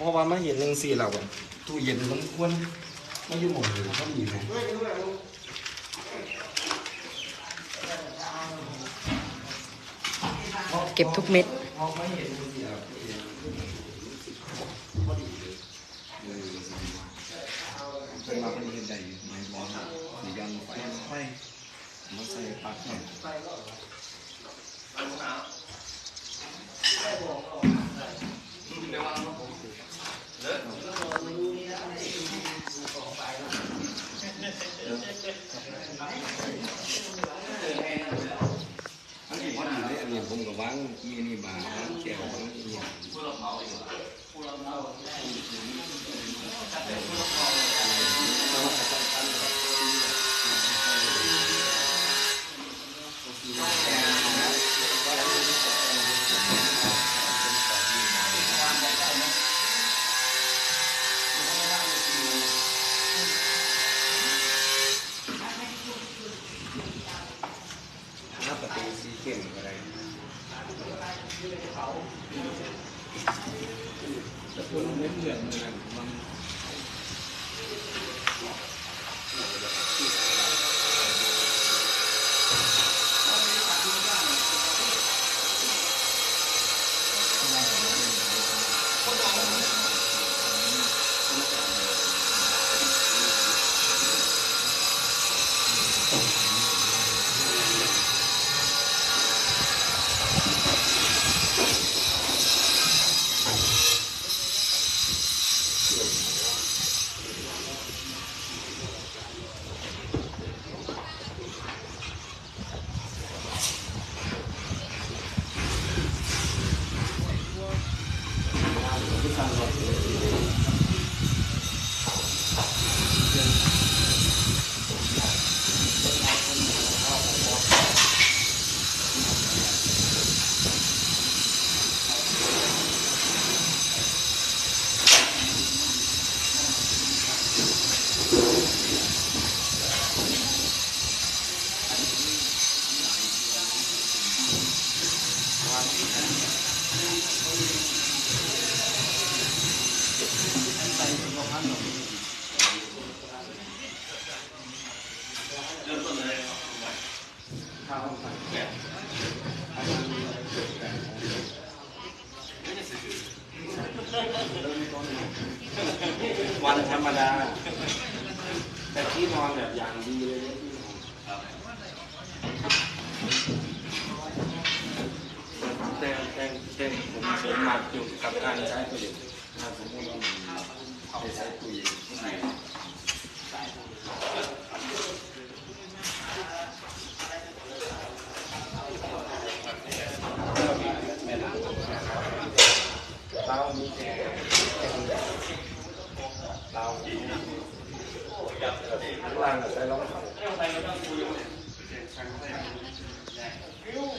เพราะว่ามาเห็นหนึ่งสี่เราแบบตู้เย็นมันควรไม่ยู่งหมองอยู่ก็มีนะเก็บทุกเม็ดพอไม่เห็นหนึ่งสี่เราตู้เย็นพอดีเลยเออเป็นมาเป็นเห็นใดไม่ร้อนหรือยังไฟไฟมันใส่ปลั๊กเนี่ยอันนี้พอดีเลยอันนี้ ผมกับวางยี่นี่บางวางแก้ววางอีกถ้า รรมดา แต่ที่นอนแบบอย่างดีเลยนะที่นอนแต่แต่แต่ผมเสริมมากอยู่กับการใช้ตู้เย็นถ้าสมมติว่ามันใช้ตู้เย็นที่ไหนเรามีแต่เรา ข้างล่างใช้รองเท้าเ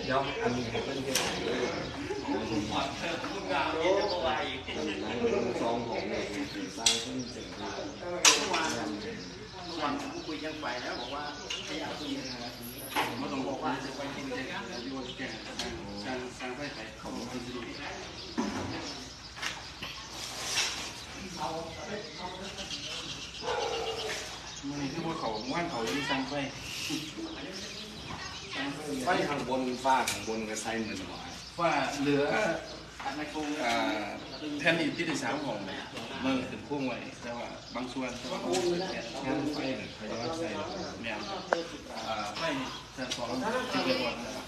ดี๋ยวอันนี้ผมเป็นแค่ไหนเลยสองของเนี่ยสร้างขึ้นเสร็จแล้ววันผมคุยยังไปแล้วบอกว่าขยะตู้เย็นอะไรผมก็ต้องบอกว่าจะไปกินเด็กอยู่แก่สร้างสร้างไปไปของคนดีมันนี่คือว่าเขาว่านเขาที่สร้างไป ไฟข้าง บนฟ้าข้างบนก็ใช้เหมือนหวายว่าเหลือในกรงแทนนี่ที่ได้สามของเมื่อถึงพ่วงไว้แต่ว่าบางส่วนก็งานไฟเนี่ยเขาจะว่าใส่แมวไม่จะสองที่เกิดวันนะครับ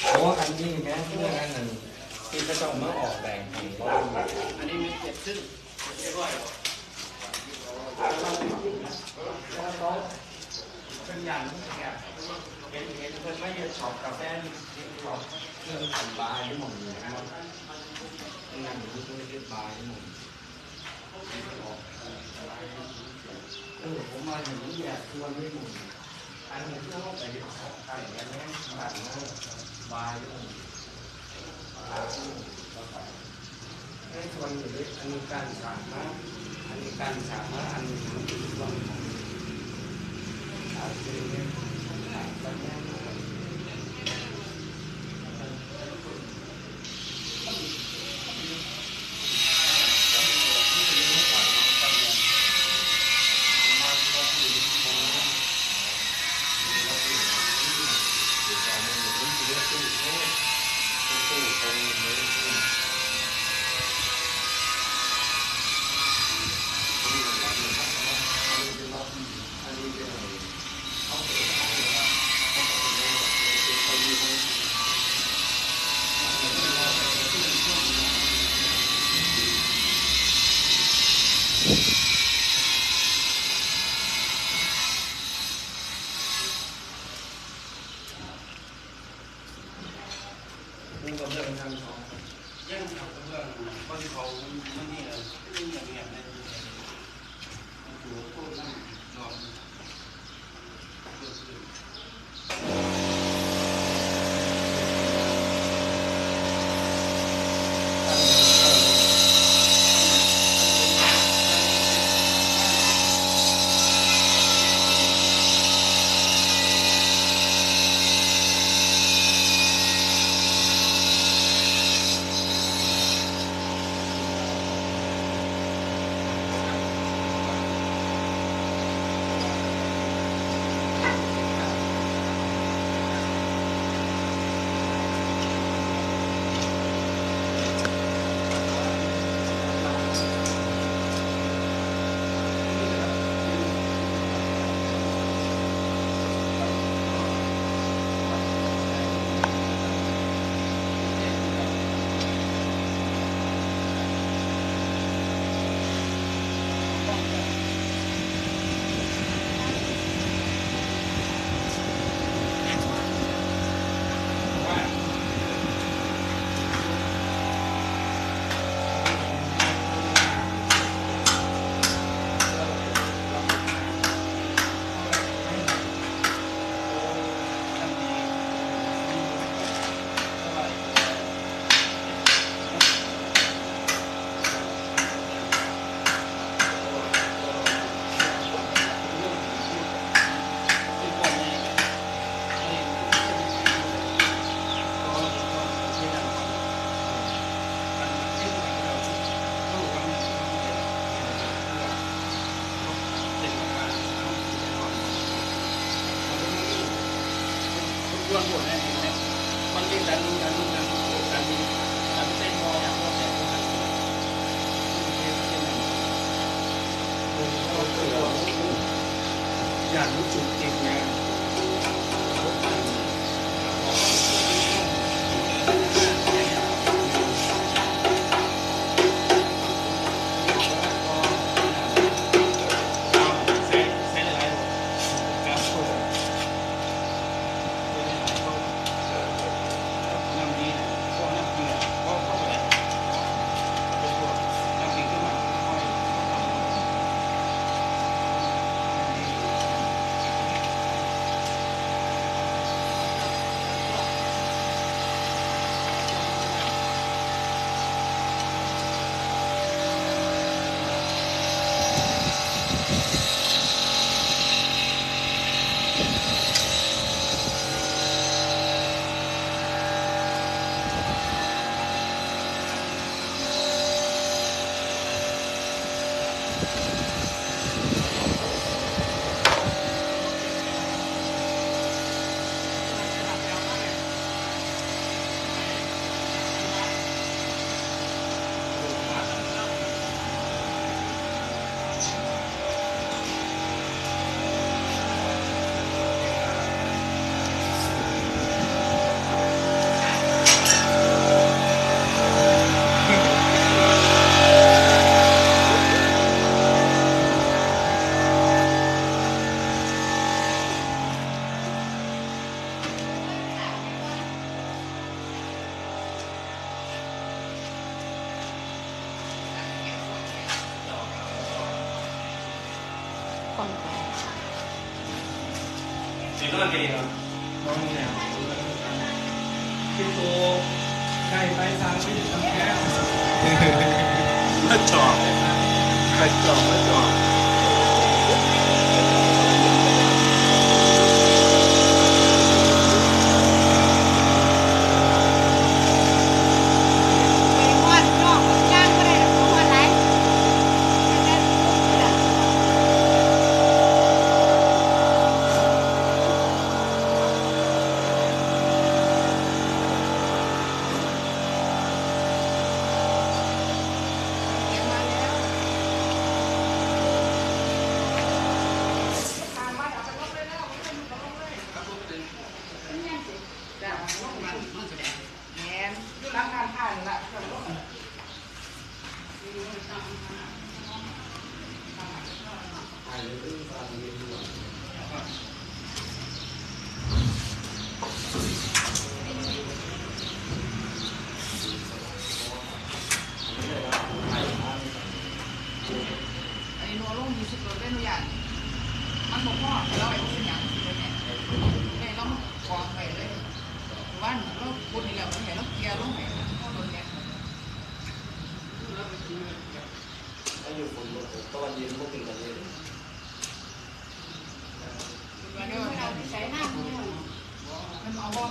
เพราะว่าอันนี้แม้เมื่อนั้นนั่นที่เขาจะมาออกแบบของว่าอันนี้มีเจ็ดซึ่งเป็นอย่างที่แบบเห็นเห็นเพิ่นไม่ยืนช็อปกาแฟยืนช็อปเครื่องทำบาร์ที่หมองอยู่นะครับงานอยู่ที่เรียบาร์ที่หมองเออผมมาอย่างนี้แบบชวนไม่หมดอันนี้ที่เราไปของไก่กันแม่บ้านเราบาร์ที่หมองบาร์ที่หมองแล้วก็ให้ชวนอยู่ด้วยอันนี้การสามารถอันนี้การสามารถอันนี้มันเป็นส่วนของ เ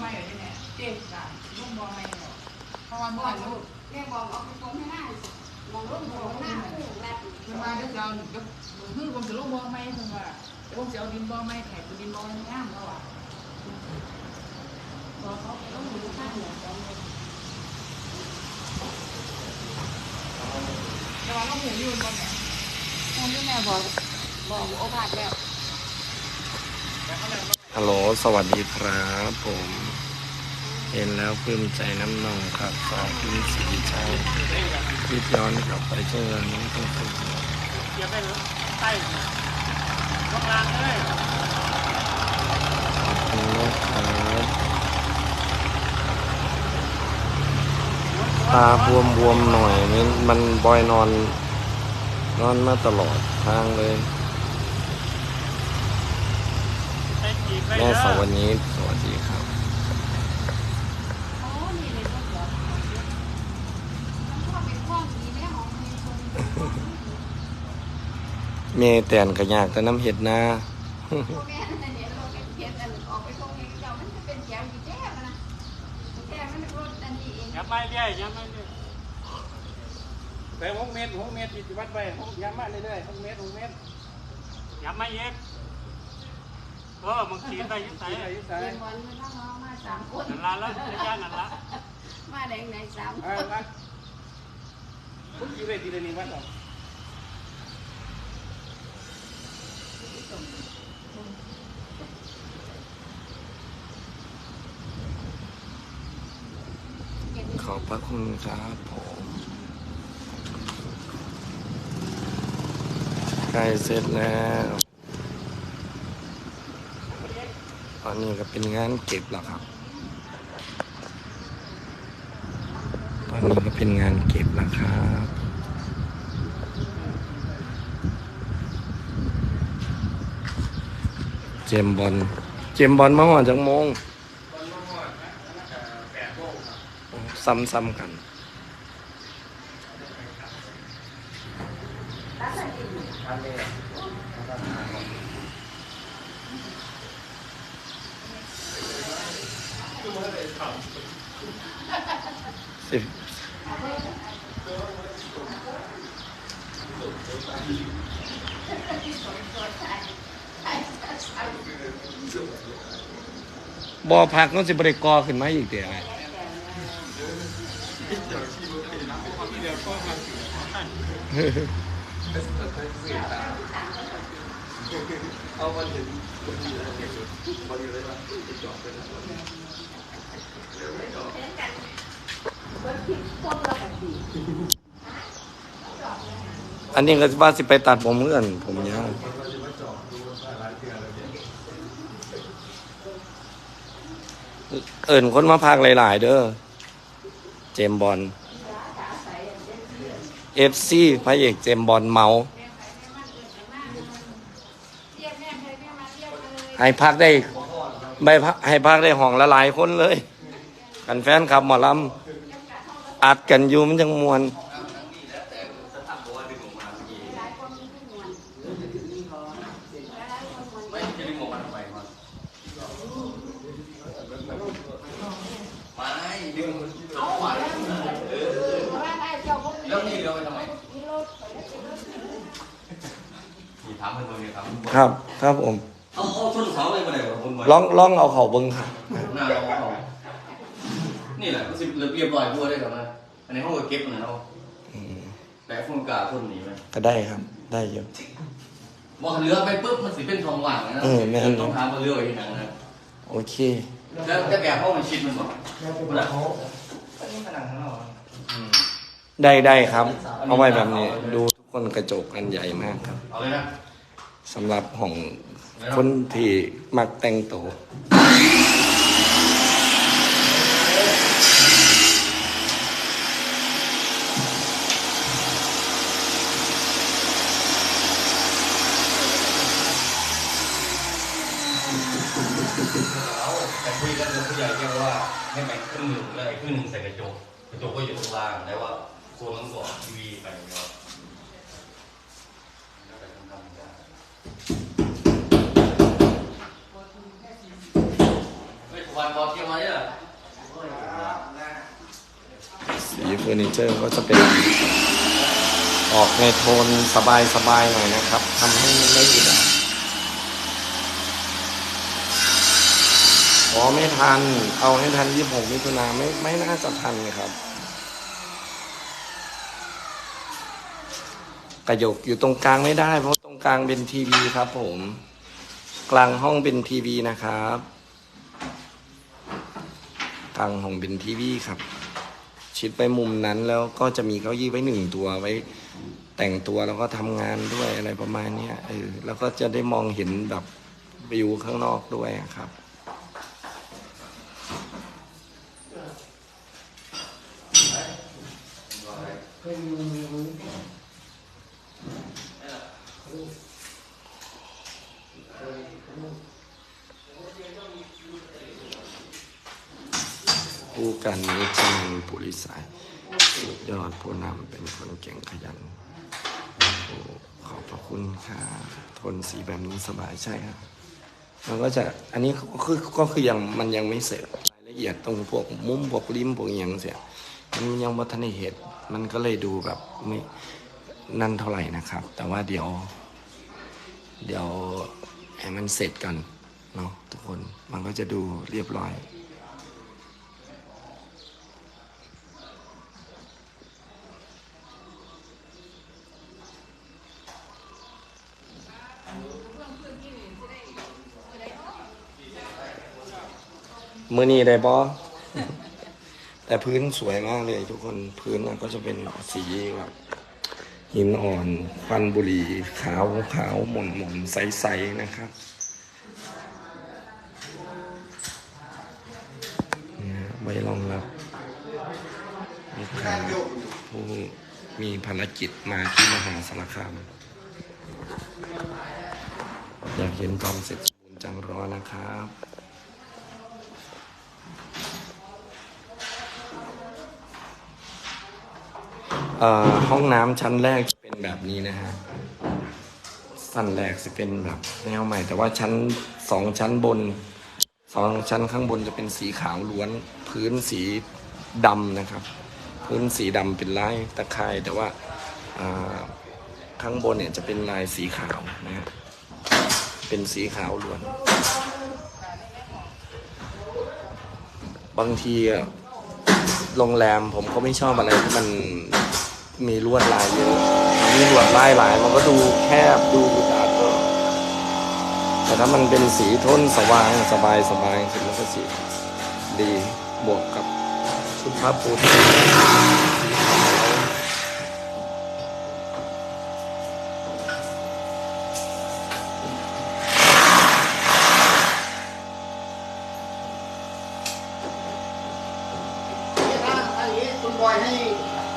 ไม้เหรอเนี่ยเจ็บจ้ะลูกบอไม้เหรอเพราะว่าเมื่อลูกแม่บอกเอาไปตรงให้หน้ามองรูปมองหน้าคู่แรกมันมาเดี๋ยวเราเดี๋ยวคือผมจะลงบอไม้ผมว่าผมจะเอาดินบอไม้แถบดินบอไม้งามแล้วอะบอกเขาต้องดูข้างหัวของแต่ว่าเราหูยู่บนเนี่ยคนที่แม่บอกบอกโอภาสแล้วฮัลโหล สวัสดีครับผม เห็นแล้วปลื้มใจน้ำนองครับสองพิมพ์สีชัยคิดย้อนกลับไปช่วงเวลานี้ต้องฝึกเกียร์ไปหรือใต้ลงล่างเลยนะครับตาบวมบวมๆหน่อยมันมันบอยนอน นอนมาตลอดทางเลยใต้จีบไปแม่สอวัสดีสวัสดีครับ อ๋อนี่เลยก็บอกมันชอบเป็นข้องดีแม่ของมีคน เมแตนกระยากแต่น้ำเห็ดนาพ่อแม่เนี่ยเราเป็นเพียนอันออกไปตงนี้เจ้ามันจะเป็นแก้วอยู่แก้วนะแก้วมันรถอันนี้เองยับไม่เรื่อยยับไม่เรื่อยไปหกเมตรหกเมตรจิตวัดไปหกยับมาเรื่อยๆหกเมตรหกเมตรยับไม่เย็บเออบางทีดไปยุ่งใส่ยุ่งใส่เรียนวันมันต้องเอามาสามคนนั่นละแล้วระยะนั่นละมาแดงไหนสามเออมาคุณกี่เวทีเลยนี่วัดหรอ อบพระคุณครับผมใกล้เสร็จแล้วตอนนี้ก็เป็นงานเก็บแล้วครับ ตอนนี้ก็เป็นงานเก็บแล้วครับเจมบอล เจมบอลมาหอดจากโมง ซ้ำๆกัน สิบบ่อพักต้องสิบริกอขึ้นมาอีกเดี๋ยวไอ้ เอาวันเห็นคนดีแล้วเก็บวันอยู่เลยว่าจะจอดเป็นอันนี้ก็ว่าสิไปตัดผมเพื่อนผมยาวเอิ่นคนมาพากหลาย ๆ เด้อ เจมบอล เอฟซีพระเอกเจมบอลเมา ให้พักได้ใบพักให้พักได้ห้องละหลายคนเลย กันแฟนขับหมอลำอัดกันอยู่มันจังมวนไม่จะดึงออกมาทำไมวะไม่ดึงเอาขวานเออ ว่าได้เจ้าพวกนี้ แล้วนี่เราไปทำไม มีรถไปแล้วมีรถ มีถามคนนี้ ครับครับ ครับผมเอาเอาชนเสาอะไรมาไหนวะคนลองลองเอาเขาเบิ้งครับหน้าเราเขานี่แหละก็สิเรียบร้อยบัวได้ก่อนนะอันนี้ห้องก็เก็บนะเราอืมแต่ฟงกาคนหนีไหมก็ได้ครับ ได้อยู่ บอกเรือไปปุ๊บมันสิเป็นทองหว่างนะเออแม่น ต้องถามว่าเรืออีกหนังนะโอเค แล้วแต่แบบห้องมันชิดมันบอกแล้วเป็นเขาก็นี่ผนังข้างนอกได้ได้ครับ เอาไว้แบบนี้ ดูทุกคนกระจกกันใหญ่มากครับ เอาเลยนะ สำหรับของคนที่มักแต่งตัวแต่คุยกันกับผู้ใหญ่แค่ว่าให้แบ่งครึ่งหนึ่งแล้วไอ้ครึ่งหนึ่งใส่กระจกกระจกก็อยู่ตรงกลางแล้วว่าโซนนั้นก็ออกทีวีไปแล้วแต่ทำๆได้เฮ้ยวันบอลเที่ยวมาเนี่ย สี เฟอร์นิเจอร์ก็จะเป็นออกในโทนสบายๆหน่อยนะครับทำให้ไม่อึดอัดอ๋อไม่ทัน เอาให้ทันยี่หกมิถุนาไม่ไม่น่าจะทันครับกระจกอยู่ตรงกลางไม่ได้ เพราะตรงกลางเป็นทีวีครับ ผม กลางห้องเป็นทีวีนะครับ กลางห้องเป็นทีวีครับ ชิดไปมุมนั้นแล้วก็จะมีเก้าอี้ไว้หนึ่งตัวไว้แต่งตัวแล้วก็ทำงานด้วยอะไรประมาณเนี้ยเออแล้วก็จะได้มองเห็นแบบวิวข้างนอกด้วยอะครับผู้ การนิชนันปุริสายสุดยอดผู้นำเป็นคนเก่งขยันโอ้ขอบพระคุณค่ะ ทนสีแบบนี้สบายใช่ครับมันก็จะอันนี้ก็คือก็คือยังมันยังไม่เสร็จรายละเอียดตรงพวกมุมพวกริมพวกอย่างเสียมันยังไม่ทันเหตุมันก็เลยดูแบบไม่นั่นเท่าไหร่นะครับ แต่ว่าเดี๋ยว เดี๋ยวให้มันเสร็จกันเนาะทุกคนมันก็จะดูเรียบร้อย มือนี้ได้บอแต่พื้นสวยมากเลย ทุกคนพื้นก็จะเป็นสีแบบหินอ่อนควันบุหรี่ขาวขาวหม่นหม่นใสๆนะครับเนี่ยไว้รองรับลูกค้าผู้มีภารกิจมาที่มหาสารคาม อยากเห็นความเสร็จสมบูรณ์จังรอนะครับ เอ่อห้องน้ำชั้นแรกจะเป็นแบบนี้นะฮะชั้นแรกจะเป็นแบบแนวใหม่ แต่ว่าชั้นสองชั้นบนสองชั้นข้างบนจะเป็นสีขาวล้วน พื้นสีดำนะครับ พื้นสีดำเป็นลายตะไคร่แต่ว่าอ่าข้างบนเนี่ยจะเป็นลายสีขาวนะฮะเป็นสีขาวล้วน บางทีอะโรงแรมผมก็ไม่ชอบอะไรที่มัน มีลวดลายเยอะมีลวดลายหลายมันก็ดูแคบดูอึดอัดแต่ถ้ามันเป็นสีทนสว่างสบายสบายสีมันก็สีดีบวกกับชุดผ้าปู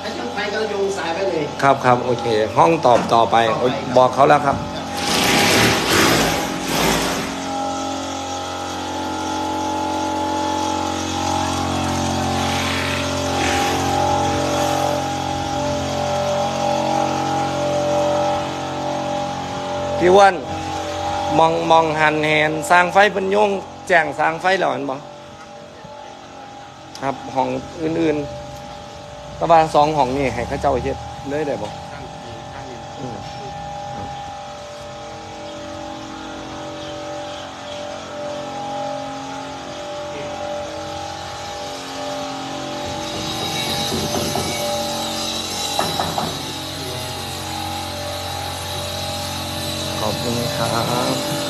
ให้ช่างไฟกระโยงสายไปเลย ครับครับโอเค ห้องตอบต่อไปโอ๊ยบอกเขาแล้วครับ พี่อ้วันมองมองหันแหนสร้างไฟเป็นโยงแจ้งสร้างไฟแล้วอันบ่ครับห้องอื่นๆ ประมาณสองห้องนี่ให้เข้าเจ้าเฮ็ดเลยได้บ่อืมขอบคุณครับ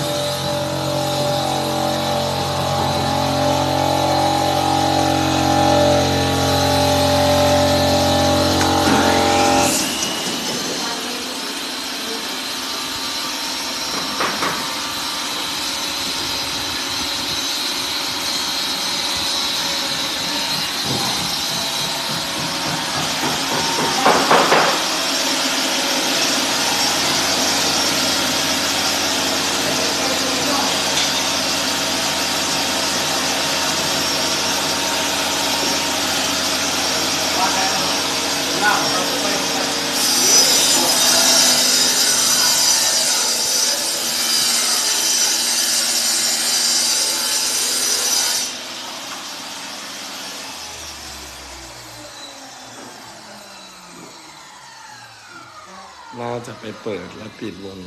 น่าจะ ไปเปิดแล้วปิดวง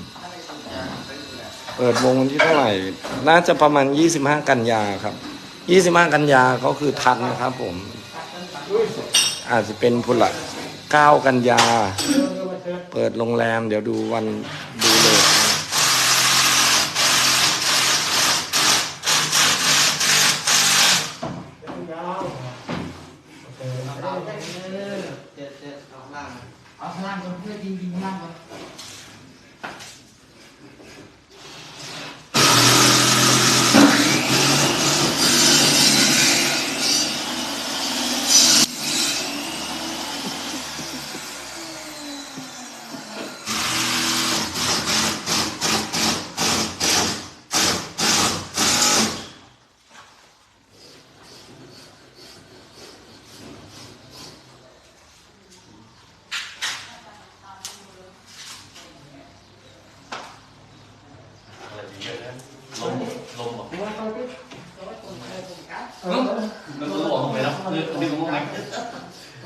เปิดวงวันที่เท่าไหร่ น่าจะประมาณ 25 กันยาครับ 25 กันยาก็คือทันนะครับผม อาจจะเป็นพุละ9กันยา เปิดโรงแรม เดี๋ยวดูวันดูเลยนะ เอาพลังก่อนเพื่อยิงยิงพลังก่อน อะไรเยอะนะลมลมบอกมันก็ บอกลงไปแล้วคือดึงลงไป โ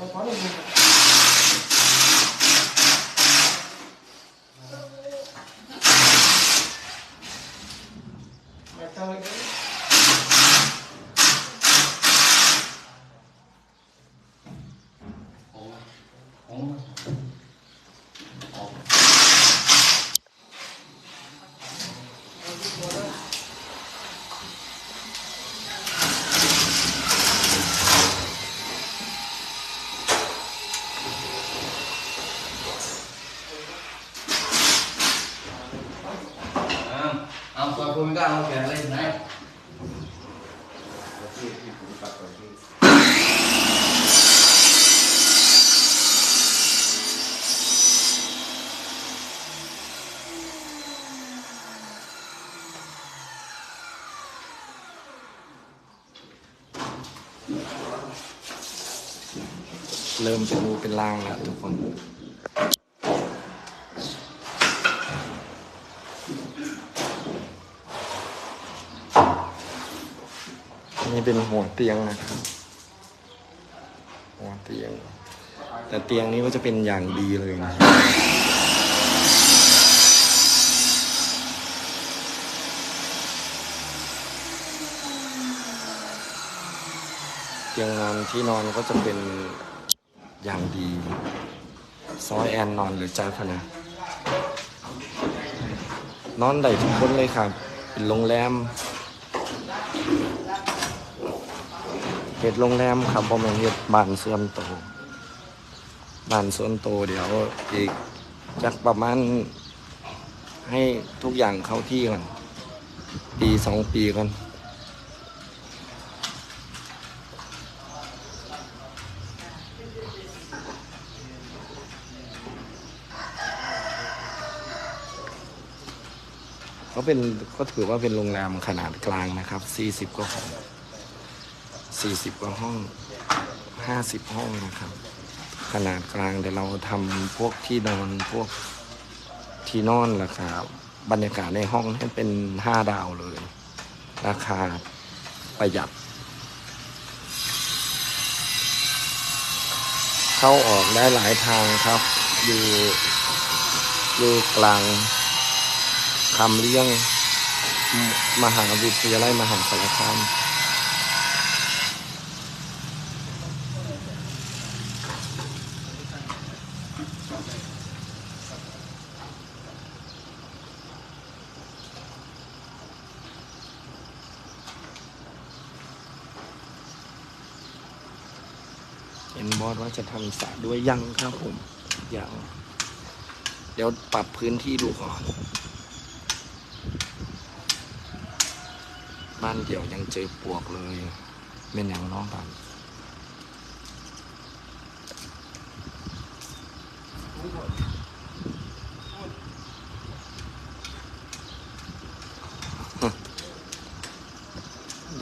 อ้โหออกอ้าวเอาซอยคุณไม่กล้าเอาแขนเลยไหน เริ่มเป็นรูเป็นร่างแล้วทุกคนนี่เป็นหัวเตียงนะครับหัวเตียง แต่เตียงนี้ก็จะเป็นอย่างดีเลยนะเตียงนอนที่นอนก็จะเป็น อย่างดี ซอยแอนนอนหรือจ้าพะนะ นอนได้ทุกคนเลยครับ เป็นโรงแรมเฮ็ดโรงแรมครับบ่แม่เฮ็ดบ้านส่วนโตบ้านส่วนโตเดี๋ยวอีกจักประมาณให้ทุกอย่างเข้าที่ก่อนปีสองปีก่อน ก็เป็นก็ถือว่าเป็นโรงแรมขนาดกลางนะครับ 40กว่าห้อง40กว่าห้อง 50 ห้องนะครับ ขนาดกลางเดี๋ยวเราทำพวกที่นอนพวกที่นอนราคาบรรยากาศในห้องให้เป็น 5 ดาวเลย ราคาประหยัด เข้าออกได้หลายทางครับ อยู่อยู่กลาง คำเลี้ยง มหาวิทยาลัยมหาสารคามเห็นบอสว่าจะทำสระด้วยยังครับผมยังเดี๋ยวปรับพื้นที่ดูก่อนานเดี่ยวยังเจอปวกเลยเป็นอย่างน้องบาน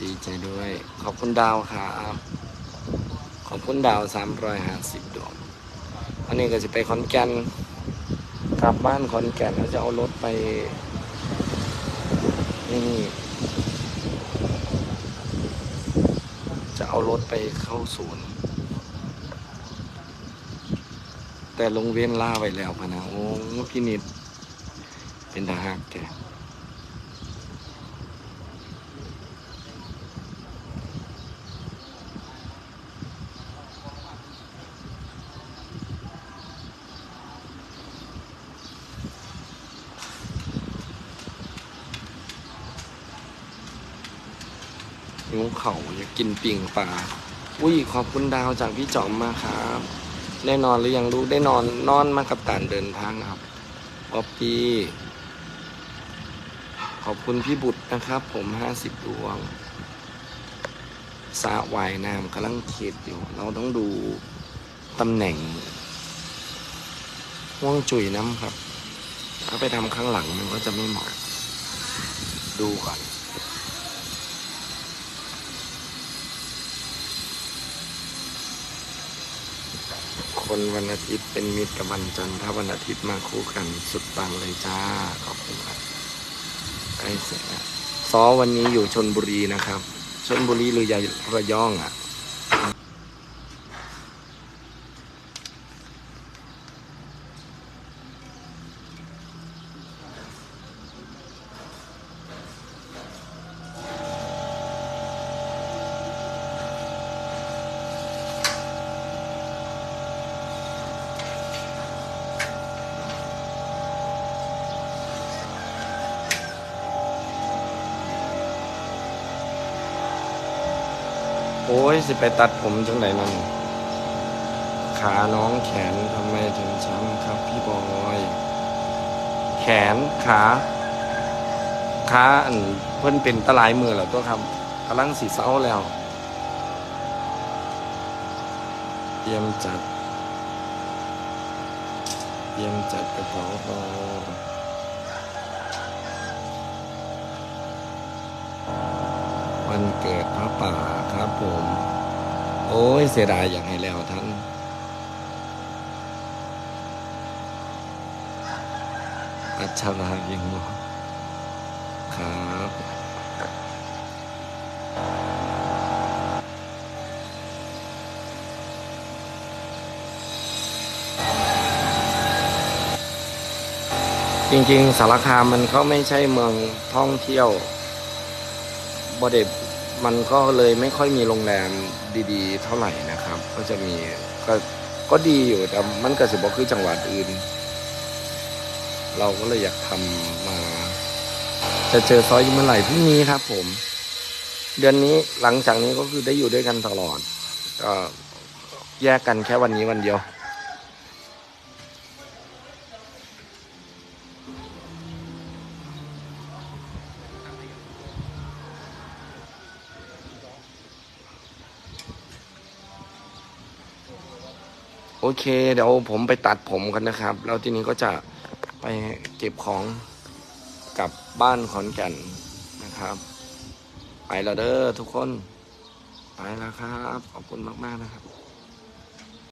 ดีใจด้วย ขอบคุณดาวครับขอบคุณดาวสามร้อยห้าสิบดวงอันนี้ก็จะไปขอนแก่นกลับบ้านขอนแก่นแล้วจะเอารถไปนี่ จะเอารถไปเข้าศูนย์ แต่ลงเว้นล่าไว้แล้วพะนะโอ้พี่นิด เป็นทหารแกหิวเข่าอยา กินปิ่งปลาอุ้ยขอบคุณดาวจากพี่จอมมากครับ ได้นอนหรือยังลูกได้นอนนอนมากับตานเดินทางครับป๊อปปี้ขอบคุณพี่บุตรนะครับ ผมห้าสิบดวงสระว่ายน้ำกำลังเขตอยู่ เราต้องดูตำแหน่งห่วงจุยน้ำครับ ถ้าไปทำข้างหลังมันก็จะไม่เหมาะดูก่อน คนวันอาทิตย์เป็นมิตรกับวันจันทร์ถ้าวันอาทิตย์มาคู่กันสุดปังเลยจ้า ขอบคุณครับใกล้เสร็จแล้วซอวันนี้อยู่ชนบุรีนะครับชนบุรีหรือยายระยองอะ โอ้ย สิไปตัดผมจังไหนนั่น ขาน้องแขนทำไมถึงช้ำครับพี่บอย แขนขา ขาอันเพิ่นเป็นตะลายมือแล้วตัวครับกำลังสีเศร้าแล้ว เตรียมจัด เตรียมจัดกระเป๋าพอ วันเกิดพระป่าครับผม โอ้ยเสียดายอย่างให้แล้วท่านอัชรายิงครับจริงๆ สารคามมันก็ไม่ใช่เมืองท่องเที่ยวบเดบ มันก็เลยไม่ค่อยมีโรงแรมดีๆ เท่าไหร่นะครับ ก็จะมีก็ก็ดีอยู่แต่มันก็สิบอกคือจังหวัดอื่น เราก็เลยอยากทำมา จะเจอซอยเมื่อไหร่พรุ่งนี้ครับผม เดือนนี้หลังจากนี้ก็คือได้อยู่ด้วยกันตลอดก็แยกกันแค่วันนี้วันเดียว โอเค เดี๋ยวผมไปตัดผมกันนะครับ แล้วทีนี้ก็จะไปเก็บของกลับบ้านขอนแก่นนะครับ ไปแล้วเด้อทุกคน ไปแล้วครับ ขอบคุณมาก ๆ นะครับ